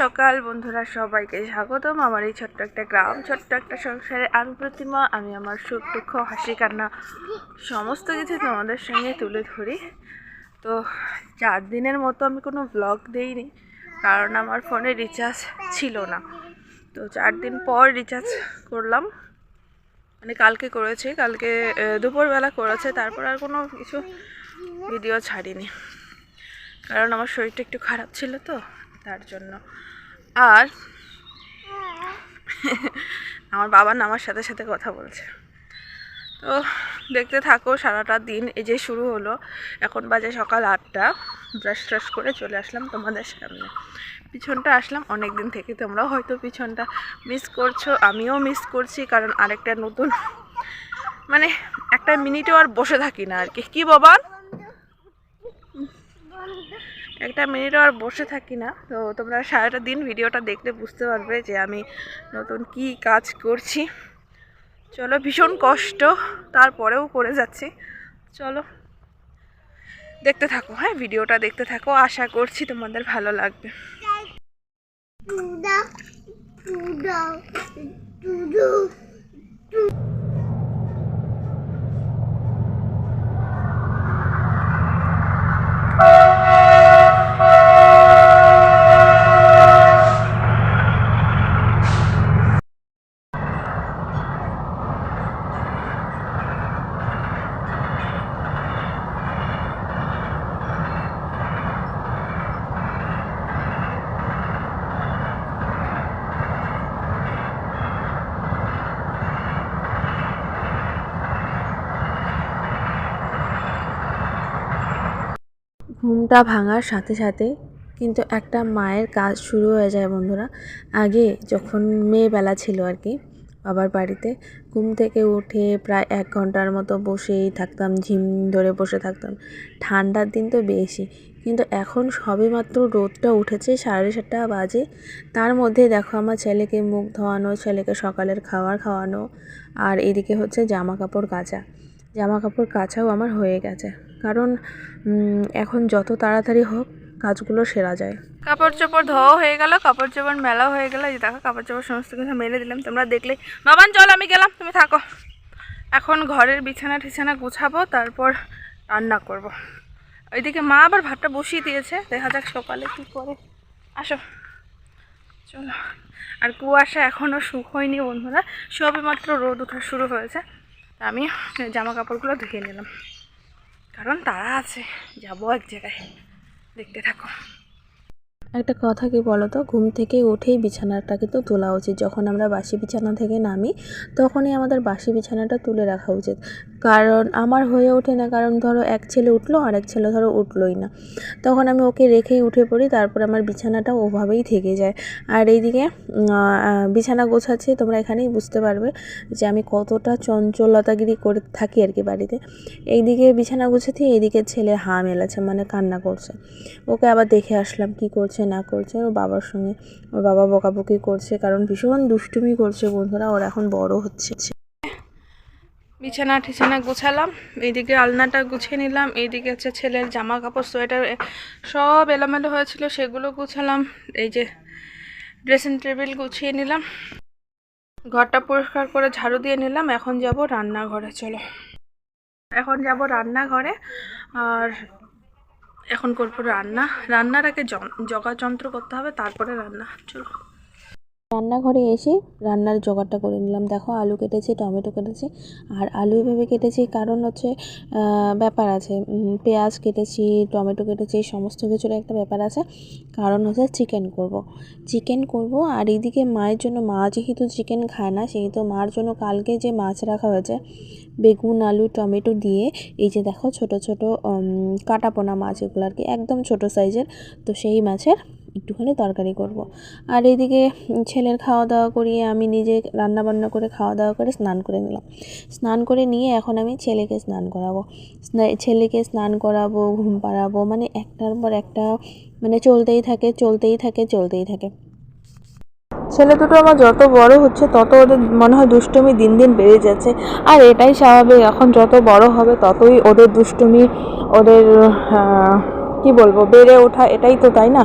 সকাল, বন্ধুরা, সবাইকে স্বাগতম। আমার এই ছোট্ট একটা গ্রাম, ছোট্ট একটা সংসারে আমি প্রতিমা, আমি আমার সুখ, দুঃখ, হাসি, কান্না, সমস্ত কিছু তোমাদের সঙ্গে তুলে ধরি। তো চার দিনের মতো আমি কোনো ব্লগ দেইনি, কারণ আমার ফোনে রিচার্জ ছিল না। তো চার দিন পর রিচার্জ করলাম। মানে কালকে করেছি, কালকে দুপুরবেলা করেছে, তারপর আর কোনো কিছু ভিডিও ছাড়িনি। কারণ আমার শরীরটা একটু খারাপ ছিল তো, তার জন্য। আর আমার বাবা না আমার সাথে সাথে কথা বলছে। তো দেখতে থাকো সারাটা দিন, এই যে শুরু হলো। এখন বাজে সকাল আটটা। ব্রাশ ট্রাশ করে চলে আসলাম তোমাদের সামনে। পিছনটা আসলাম অনেক দিন থেকে তোমরাও হয়তো পিছনটা মিস করছ, আমিও মিস করছি, কারণ আরেকটা নতুন মানে একটা মিনিটও আর বসে থাকি না আর কি। কী বাবা? একটা মিনিটও আর বসে থাকি না। তো তোমরা সারাটা দিন ভিডিওটা দেখলে বুঝতে পারবে যে আমি নতুন কি কাজ করছি। চলো, ভীষণ কষ্ট। তারপরেও করে যাচ্ছি। চলো, দেখতে থাকো হ্যাঁ? ভিডিওটা দেখতে থাকো। আশা করছি তোমাদের ভালো লাগবে. ঘুমটা ভাঙার সাথে সাথে কিন্তু একটা মায়ের কাজ শুরু হয়ে যায় বন্ধুরা। আগে যখন মেয়েবেলা ছিল আর কি, বাবার বাড়িতে ঘুম থেকে উঠে প্রায় এক ঘণ্টার মতো বসেই থাকতাম, ঝিম ধরে বসে থাকতাম। ঠান্ডার দিন তো বেশি, কিন্তু এখন সবেমাত্র রোদটা উঠেছে সাড়ে সাতটা বাজে। তার মধ্যে দেখো আমার ছেলেকে মুখ ধোয়ানো, ছেলেকে সকালের খাবার খাওয়ানো, আর এদিকে হচ্ছে জামা কাপড় কাচা। জামা কাপড় কাচাও আমার হয়ে গেছে। কারণ এখন যত তাড়াতাড়ি হোক, কাজগুলো সেরা যায়। কাপড় চোপড় ধোয়া হয়ে গেল কাপড় চোপড় মেলা হয়ে গেল। এই দেখো কাপড় চোপড় সমস্ত কিছু মেলে দিলাম। তোমরা দেখলে। বাবান চল, আমি গেলাম, তুমি থাকো। এখন ঘরের বিছানা টিছানা গুছাবো, তারপর রান্না করব। ওইদিকে মা আবার ভাতটা বসিয়ে দিয়েছে। দেখা যাক সকালে কী করে। আসো। চলো। আর কুয়াশা এখনও শুক হয়নি, বন্ধুরা। সবে মাত্র রোদ ওঠা শুরু হয়েছে। আমি জামা কাপড়গুলো ধুয়ে নিলাম। কারণ তারা আছে, যাব এক জায়গায়। দেখতে থাকো। একটা কথা কি বলো তো ঘুম থেকে উঠেই বিছানাটা কিন্তু তোলা উচিত। যখন আমরা বাসি বিছানা থেকে নামি, তখনই আমাদের বাসি বিছানাটা তুলে রাখা উচিত। কারণ আমার হয়ে ওঠে না। কারণ ধরো এক ছেলে উঠল আর এক ছেলে ধরো উঠলোই না। তখন আমি ওকে রেখেই উঠে পড়ি, তারপর আমার বিছানাটা ওভাবেই থেকে যায়। আর এইদিকে বিছানা গোছাচ্ছি, তোমরা এখানেই বুঝতে পারবে যে আমি কতটা চঞ্চলতাগিরি করে থাকি আর কি বাড়িতে। এইদিকে বিছানা গুছাচ্ছি, এইদিকে ছেলে হা মেলাছে মানে কান্না করছে। ওকে আবার দেখে আসলাম কি করছে, না করছে, ওর বাবার সঙ্গে। ওর বাবা বকাবকি করছে, কারণ ভীষণ দুষ্টুমি করছে বন্ধুরা, ওর এখন বড় হচ্ছে। বিছানা ঠিছানা গুছালাম, এইদিকে আলনাটা গুছিয়ে নিলাম, এইদিকে হচ্ছে ছেলের জামা কাপড় সোয়েটার, সব এলোমেলো হয়েছিল, সেগুলো গুছালাম, এই যে ড্রেসিং টেবিল গুছিয়ে নিলাম। ঘরটা পরিষ্কার করে ঝাড়ু দিয়ে নিলাম, এখন যাব রান্নাঘরে, চলো। এখন যাব রান্নাঘরে, আর এখন করব রান্না। রান্নার আগে জগাযন্ত্র করতে হবে, তারপরে রান্না, চলো। রান্নাঘরে এসে রান্নার জোগাড়টা করে নিলাম দেখো, আলু কেটেছি, টমেটো কেটেছি, আর আলু এভাবে কেটেছি, কারণ হচ্ছে ব্যাপার আছে পেঁয়াজ কেটেছি, টমেটো কেটেছি সমস্ত কিছুর একটা ব্যাপার আছে কারণ হচ্ছে চিকেন করব। চিকেন করব, আর এইদিকে মায়ের জন্য, মা যেহেতু চিকেন খায় না, সেহেতু মার জন্য কালকে যে মাছ রাখা হয়েছে, বেগুন, আলু, টমেটো দিয়ে, এই যে দেখো, ছোট ছোট কাটাপোনা মাছ, এগুলো আর কি, একদম ছোট সাইজের, তো সেই মাছের একটুখানি তরকারি করব। আর এইদিকে ছেলের খাওয়া দাওয়া করিয়ে আমি নিজে রান্না বান্না করে খাওয়া দাওয়া করে স্নান করে নিলাম। স্নান করে নিয়ে এখন আমি ছেলেকে স্নান করাবো। ছেলেকে স্নান করাবো, ঘুম পাড়াবো মানে একটার পর একটা মানে চলতেই থাকে চলতেই থাকে চলতেই থাকে। ছেলে দুটো আমার যত বড় হচ্ছে, তত ওদের মনে হয় দুষ্টুমি দিন দিন বেড়ে যাচ্ছে। আর এটাই স্বাভাবিক, এখন যত বড় হবে, ততই ওদের দুষ্টুমি, ওদের কি বলব, বেড়ে ওঠা এটাই তো, তাই না?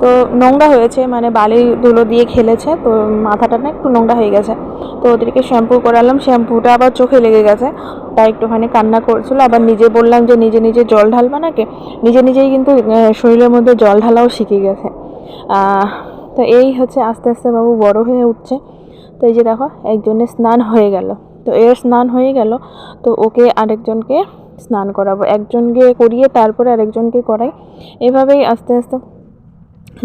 তো নোংরা হয়েছে মানে বালি ধুলো দিয়ে খেলেছে, তো মাথাটা না একটু নোংরা হয়ে গেছে। তো ওদেরকে শ্যাম্পু করালাম, শ্যাম্পুটা আবার চোখে লেগে গেছে। তাই একটুখানি কান্না করছিল, আবার নিজে বললাম যে নিজে নিজে জল ঢালবা নাকি? নিজে নিজেই কিন্তু শরীরের মধ্যে জল ঢালাও শিখে গেছে। তো এই হচ্ছে আস্তে আস্তে বাবু বড় হয়ে উঠছে। তো এই যে দেখো, একজনের স্নান হয়ে গেল। তো এর স্নান হয়ে গেল, তো ওকে আরেকজনকে স্নান করাবো। একজনকে করিয়ে তারপরে আরেকজনকে করাই। এভাবেই আস্তে আস্তে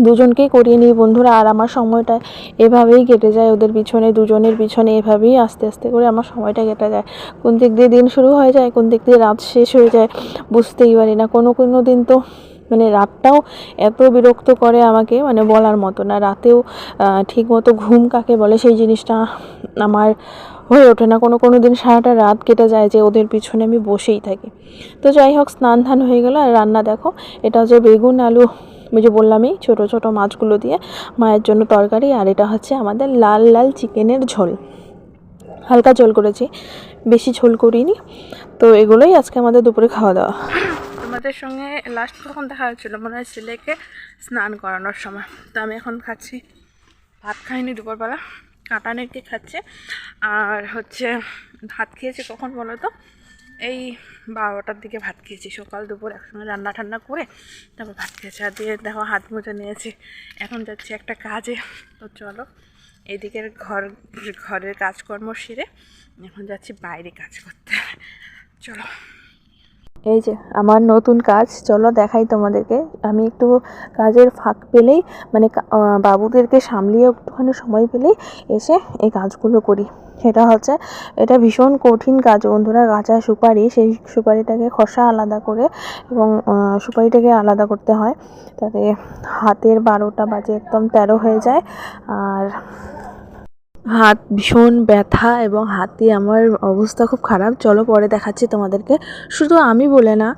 দুজনকেই করিয়ে নিই। বন্ধুরা, আর আমার সময়টা এভাবেই কেটে যায়। ওদের পিছনে, দুজনের পিছনে এভাবেই আস্তে আস্তে করে আমার সময়টা কেটে যায়। কোন দিক দিয়ে দিন শুরু হয়ে যায়, কোন দিক দিয়ে রাত শেষ হয়ে যায়, বুঝতেই পারি না। কোনো কোনো দিন তো মানে রাতটাও এত বিরক্ত করে আমাকে মানে বলার মতো না। রাতেও ঠিক মতো ঘুম কাকে বলে সেই জিনিসটা আমার হয়ে ওঠে না। কোনো কোনো দিন সারাটা রাত কেটে যায় যে ওদের পিছনে আমি বসেই থাকি। তো যাই হোক, স্নান ধান হয়ে গেল আর রান্না দেখো, এটা হচ্ছে বেগুন, আলু, ওই যে বললামই ছোটো ছোটো মাছগুলো দিয়ে মায়ের জন্য তরকারি আর এটা হচ্ছে আমাদের লাল লাল চিকেনের ঝোল। হালকা ঝোল করেছি, বেশি ঝোল করিনি। তো এগুলোই আজকে আমাদের দুপুরে খাওয়া দাওয়া। তোমাদের সঙ্গে লাস্ট কখন দেখা হয়েছিল, মনে হয় ছেলেকে স্নান করানোর সময়। তো আমি এখন খাচ্ছি, ভাত খাইনি দুপুরবেলা। কাটা নেটকে খাচ্ছে। আর হচ্ছে ভাত খেয়েছি কখন বলো তো? এই বারোটার দিকে ভাত খেয়েছি। সকাল, দুপুর একসঙ্গে রান্না ঠান্না করে তারপর ভাত খেয়েছি। আর দিয়ে দেখো হাত মোজা নিয়েছি। এখন যাচ্ছি একটা কাজে। তো চলো, এদিকের ঘর, ঘরের কাজকর্ম সেরে এখন যাচ্ছি বাইরে কাজ করতে। চলো। এই যে, আমার নতুন কাজ। চলো দেখাই তোমাদেরকে। আমি একটু কাজের ফাঁক পেলেই মানে বাবুদেরকে সামলিয়ে একটুখানি সময় পেলেই এসে এই কাজগুলো করি। সেটা হচ্ছে, এটা ভীষণ কঠিন কাজ বন্ধুরা। গাছা সুপারি, সেই সুপারিটাকে খসা আলাদা করে এবং সুপারিটাকে আলাদা করতে হয়। তাতে হাতের বারোটা বাজে একদম তেরো হয়ে যায়। আর হাত ভীষণ ব্যথা এবং হাতে আমার অবস্থা খুব খারাপ। চলো পরে দেখাচ্ছি তোমাদেরকে। শুধু আমি বলে না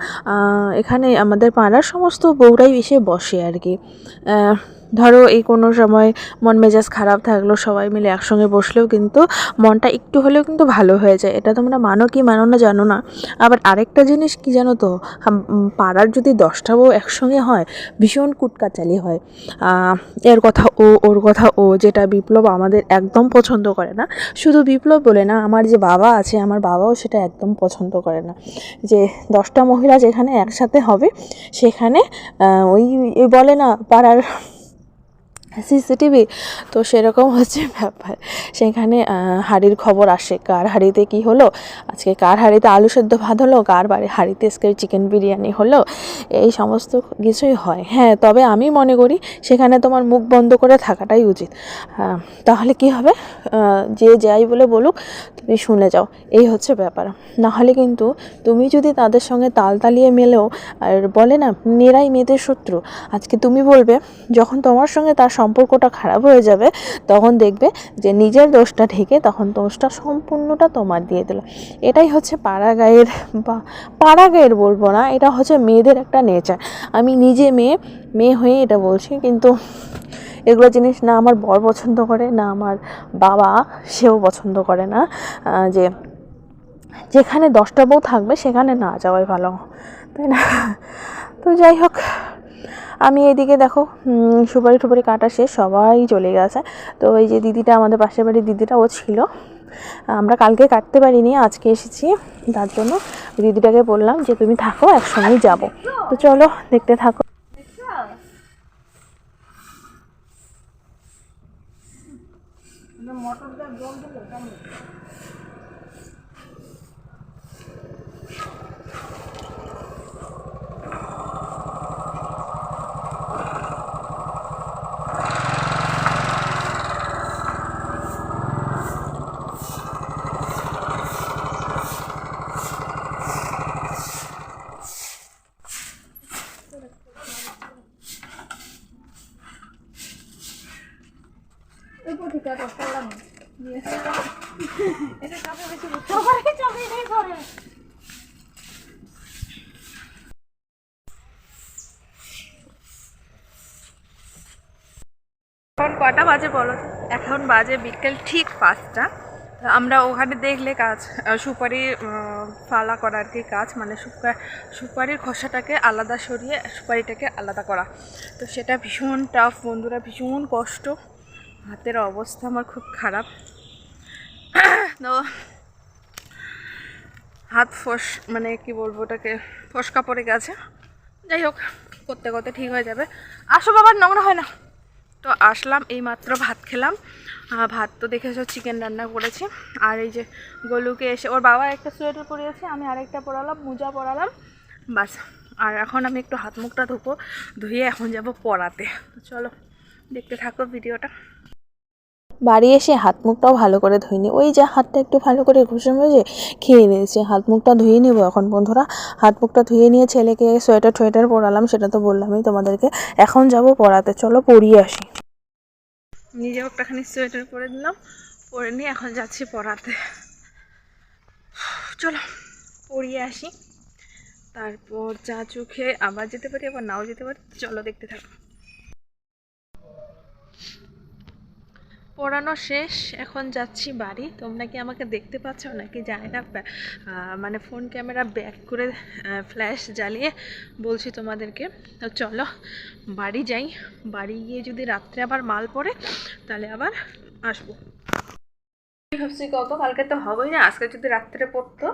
এখানে আমাদের পাড়ার সমস্ত বউরাই এসে বসে আর কি। ধরো এই কোনো সময় মন মেজাজ খারাপ থাকল, সবাই মিলে একসঙ্গে বসলেও কিন্তু মনটা একটু হলেও কিন্তু ভালো হয়ে যায়। এটা তোমরা মানো কি মানো না জানো না। আবার আরেকটা জিনিস কি জানো তো? পাড়ার যদি দশটা বউ একসঙ্গে হয়, ভীষণ কুটকাচালি হয়। এর কথা ও, ওর কথা ও, যেটা বিপ্লব আমাদের একদম পছন্দ করে না। শুধু বিপ্লব বলে না, আমার যে বাবা আছে, আমার বাবাও সেটা একদম পছন্দ করে না। যে দশটা মহিলা যেখানে একসাথে হবে, সেখানে ওই বলে না, পাড়ার সিসিটিভি। তো সেরকম হচ্ছে ব্যাপার। সেখানে হাঁড়ির খবর আসে, কার হাঁড়িতে কি হলো? আজকে কার হাঁড়িতে আলু সেদ্ধ ভাত হলো? কার বাড়ি, হাঁড়িতে আজকে চিকেন বিরিয়ানি হলো? এই সমস্ত কিছুই হয়। হ্যাঁ তবে আমি মনে করি সেখানে তোমার মুখ বন্ধ করে থাকাটাই উচিত। তাহলে কি হবে? যে যাই বলে বলুক, তুমি শুনে যাও। এই হচ্ছে ব্যাপার। নাহলে কিন্তু তুমি যদি তাদের সঙ্গে তাল তালিয়ে মেলেও, আর বলে না, মেয়েরাই মেয়েদের শত্রু। আজকে তুমি বলবে, যখন তোমার সঙ্গে তার সম্পর্কটা খারাপ হয়ে যাবে, তখন দেখবে যে নিজের দোষটা ঢেকে তখন দোষটা সম্পূর্ণটা তোমার দিয়ে দিল। এটাই হচ্ছে পাড়া গায়ের বা পাড়া গায়ের বলব না, এটা হচ্ছে মেয়েদের একটা নেচার আমি নিজে মেয়ে মেয়ে হয়ে এটা বলছি, কিন্তু এগুলো জিনিস না আমার বর পছন্দ করে, না আমার বাবা সেও পছন্দ করে না যে যেখানে দশটা বউ থাকবে সেখানে না যাওয়াই ভালো, তাই না? তো যাই হোক আমি এদিকে দেখো সুপারি টুপারি কাটা শেষ, সবাই চলে গেছে। তো এই যে দিদিটা, আমাদের পাশের বাড়ির দিদিটা, ও ছিল। আমরা কালকে কাটতে পারিনি, আজকে এসেছি। তার জন্য দিদিটাকে বললাম যে, তুমি থাকো, একসঙ্গেই যাব। তো চলো, দেখতে থাকো। এখন কটা বাজে বলো এখন বাজে বিকেল ঠিক পাঁচটা। আমরা ওখানে দেখলে কাজ সুপারি ফালা করা আর কি কাজ মানে সুপা- সুপারির খোসাটাকে আলাদা সরিয়ে সুপারিটাকে আলাদা করা। তো সেটা ভীষণ টাফ বন্ধুরা ভীষণ কষ্ট। হাতের অবস্থা আমার খুব খারাপ। তো হাত ফস মানে কি বলব ওটাকে, ফসকা পড়ে গেছে। যাই হোক, করতে করতে ঠিক হয়ে যাবে। আসো বাবার নোংরা হয় না। তো আসলাম এই মাত্র ভাত খেলাম। ভাত তো দেখেছ চিকেন রান্না করেছি। আর এই যে গোলুকে এসে, ওর বাবা একটা সোয়েটার পরিয়েছে, আমি আরেকটা পরালাম, মোজা পরালাম, বাস। আর এখন আমি একটু হাত মুখটা ধুবো, ধুয়ে এখন যাব পড়াতে। তো চলো, দেখতে থাকো ভিডিওটা। বাড়ি এসে হাত মুখটাও ভালো করে ধুইনি। ওই যে হাতটা একটু ভালো করে ঘষে মেজে খেয়ে নিয়েছি। হাত মুখটা ধুয়ে নেব এখন, বন্ধুরা। হাত মুখটা ধুয়ে নিয়ে ছেলেকে সোয়েটার টোয়েটার পরালাম, সেটা তো বললামই তোমাদেরকে। এখন যাব পড়াতে। চলো পড়িয়ে আসি। নিজেও একটাখানি সোয়েটার পরে দিলাম পরে নিয়ে এখন যাচ্ছি পড়াতে। চলো, পড়িয়ে আসি। তারপর চা চু খেয়ে আবার যেতে পারি, আবার নাও যেতে পারি। চলো দেখতে থাকো। পড়ানো শেষ এখন যাচ্ছি বাড়ি। তোমরা কি আমাকে দেখতে পাচ্ছ নাকি জানি না। মানে ফোন ক্যামেরা ব্যাক করে ফ্ল্যাশ জ্বালিয়ে বলছি তোমাদেরকে। তো চলো বাড়ি যাই। বাড়ি গিয়ে যদি রাত্রে আবার মাল পড়ে তাহলে আবার আসব। ভাবছি কত? কালকে তো হবেই না। আজকে যদি রাত্রে পড়তো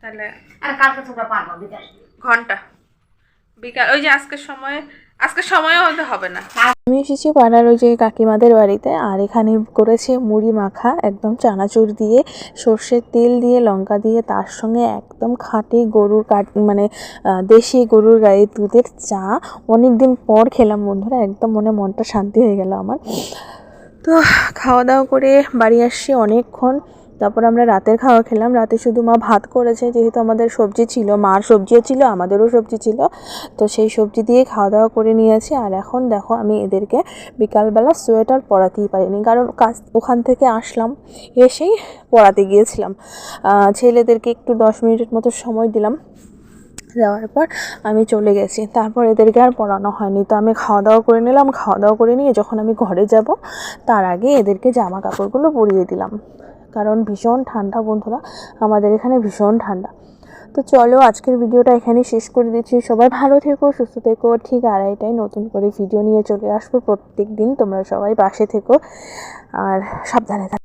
তাহলে আর কালকে তোমরা পারবা বিকাল। ঘণ্টা। বিকাল ওই যে আজকের সময় আজকের সময়ও হতে হবে না। আমি এসেছি পাড়ার ওই যে কাকিমাদের বাড়িতে, আর এখানে করেছে মুড়ি মাখা, একদম চানাচুর দিয়ে, সর্ষের তেল দিয়ে, লঙ্কা দিয়ে, তার সঙ্গে একদম খাঁটি গরুর কাট মানে দেশি গরুর গায়ে দুধের চা। অনেক দিন পর খেলাম বন্ধুরা, একদম মনে মনটা শান্তি হয়ে গেল আমার। তো খাওয়া দাওয়া করে বাড়ি আসছি অনেকক্ষণ। তারপর আমরা রাতের খাওয়া খেলাম। রাতে শুধু মা ভাত করেছে, যেহেতু আমাদের সবজি ছিল, মার সবজিও ছিল, আমাদেরও সবজি ছিল। তো সেই সবজি দিয়ে খাওয়া দাওয়া করে নিয়েছি। আর এখন দেখো আমি এদেরকে বিকালবেলা সোয়েটার পরাতেই পারিনি, কারণ কাজ ওখান থেকে আসলাম, এসেই পড়াতে গিয়েছিলাম। ছেলেদেরকে একটু দশ মিনিটের মতো সময় দিলাম। যাওয়ার পর আমি চলে গেছি। তারপর এদেরকে আর পড়ানো হয়নি। তো আমি খাওয়া দাওয়া করে নিলাম। খাওয়া দাওয়া করে নিয়ে যখন আমি ঘরে যাব, তার আগে এদেরকে জামা কাপড়গুলো পরিয়ে দিলাম। কারণ ভীষণ ঠান্ডা বন্ধুরা, আমাদের এখানে ভীষণ ঠান্ডা। তো চলো আজকের ভিডিওটা এখানে শেষ করে দিচ্ছি। সবাই ভালো থেকো, সুস্থ থেকো। ঠিক আড়াইটায় নতুন করে ভিডিও নিয়ে চলে আসব প্রত্যেক দিন তোমরা সবাই পাশে থেকো আর সাবধানে থাকো।